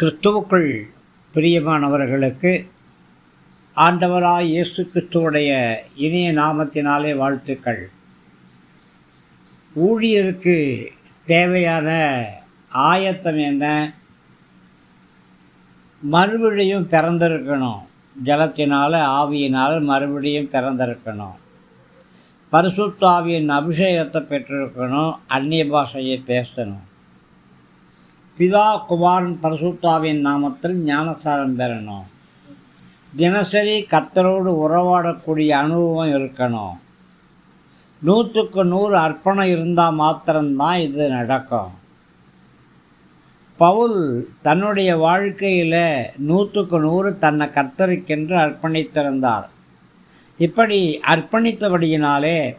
கிறிஸ்துவுக்குள் பிரியமானவர்களுக்கு ஆண்டவராய் இயேசு கிறிஸ்துவுடைய இனிய நாமத்தினாலே வாழ்த்துக்கள். ஊழியருக்கு தேவையான ஆயத்தம் என்ன? மறுபடியும் திறந்திருக்கணும் ஜலத்தினால் ஆவியினால் மறுபடியும் திறந்திருக்கணும் பரிசுத்தாவியின் அபிஷேகத்தை பெற்றிருக்கணும். அந்நிய பாஷையை பேசணும். பிதா குமாரன் பரசுத்தாவின் நாமத்தில் ஞானசாரம் பெறணும். தினசரி கர்த்தரோடு உறவாடக்கூடிய அனுபவம் இருக்கணும். நூற்றுக்கு நூறு அர்ப்பணம் இருந்தால் மாத்திரம்தான் இது நடக்கும். பவுல் தன்னுடைய வாழ்க்கையில் நூற்றுக்கு நூறு தன்னை கர்த்தருக்கென்று அர்ப்பணித்திருந்தார். இப்படி அர்ப்பணித்தபடியினாலே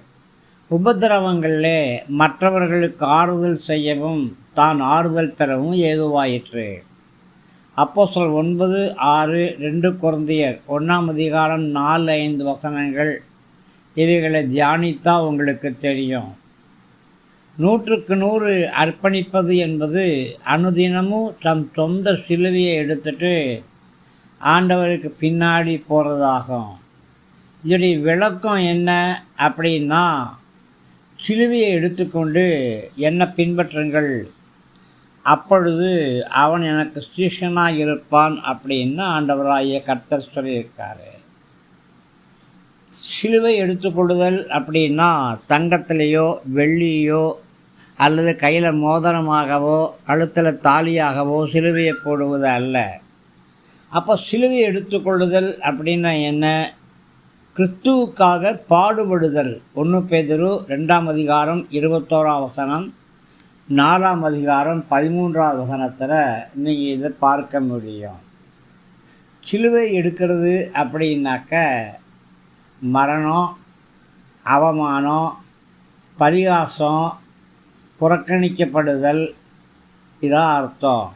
உபதிரவங்களிலே மற்றவர்களுக்கு ஆறுதல் செய்யவும் தான் ஆறுதல் பெறவும் ஏதுவாயிற்று. அப்போ சொல் ஒன்பது ஆறு ரெண்டு குழந்தையர் ஒன்றாம் அதிகாரம் நாலு ஐந்து வசனங்கள். இவைகளை தியானித்தா உங்களுக்கு தெரியும். நூற்றுக்கு நூறு அர்ப்பணிப்பது என்பது அனுதினமும் தம் சொந்த சிலுவையை எடுத்துட்டு ஆண்டவருக்கு பின்னாடி போகிறதாகும் இதனுடைய விளக்கம் என்ன அப்படின்னா சிலுவையை எடுத்துக்கொண்டு என்னை பின்பற்றுங்கள். அப்பொழுது அவன் எனக்கு சீஷனாக இருப்பான் அப்படின்னு ஆண்டவராகிய கர்த்தர் சொல்லியிருக்காரு. சிலுவை எடுத்துக்கொள்ளுதல் அப்படின்னா தங்கத்திலேயோ வெள்ளியோ அல்லது கையில் மோதிரமாகவோ கழுத்தில் தாலியாகவோ சிலுவையை போடுவது அல்ல. அப்போ சிலுவை எடுத்துக்கொள்ளுதல் அப்படின்னா என்ன? கிறிஸ்துவுக்காக பாடுபடுதல். ஒன்று பேதரு ரெண்டாம் அதிகாரம் இருபத்தோராம் வசனம். நாலாம் அதிகாரம் பதிமூன்றாவது வசனத்தில் நீங்கள் இதை பார்க்க முடியும். சிலுவை எடுக்கிறது அப்படின்னாக்க மரணம் அவமானம் பரிகாசம் புறக்கணிக்கப்படுதல் இதான் அர்த்தம்.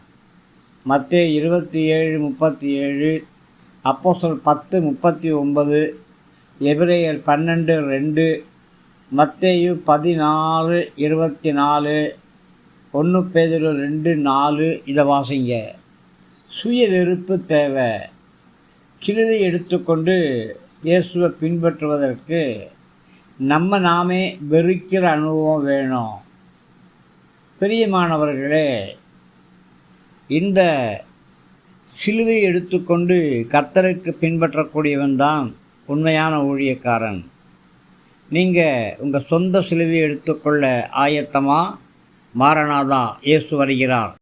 மத்திய இருபத்தி ஏழு முப்பத்தி ஏழு அப்போ சொல் பத்து முப்பத்தி ஒன்பது எபிரேயர் பன்னெண்டு ரெண்டு மத்தேயு பதினாலு இருபத்தி நாலு ஒன்று பேதில் ரெண்டு நாலு இதை வாசிங்க. சுய வெறுப்பு தேவை. சிலுவை எடுத்துக்கொண்டு இயேசுவை பின்பற்றுவதற்கு நம்ம நாமே வெறுக்கிற அனுபவம் வேணும். பிரியமானவர்களே இந்த சிலுவை எடுத்துக்கொண்டு கர்த்தருக்கு பின்பற்றக்கூடியவன் தான் உண்மையான ஊழியக்காரன். நீங்கள் உங்கள் சொந்த சிலுவையை எடுத்துக்கொள்ள ஆயத்தமாக மாரநாதா இயேசு வருகிறார்.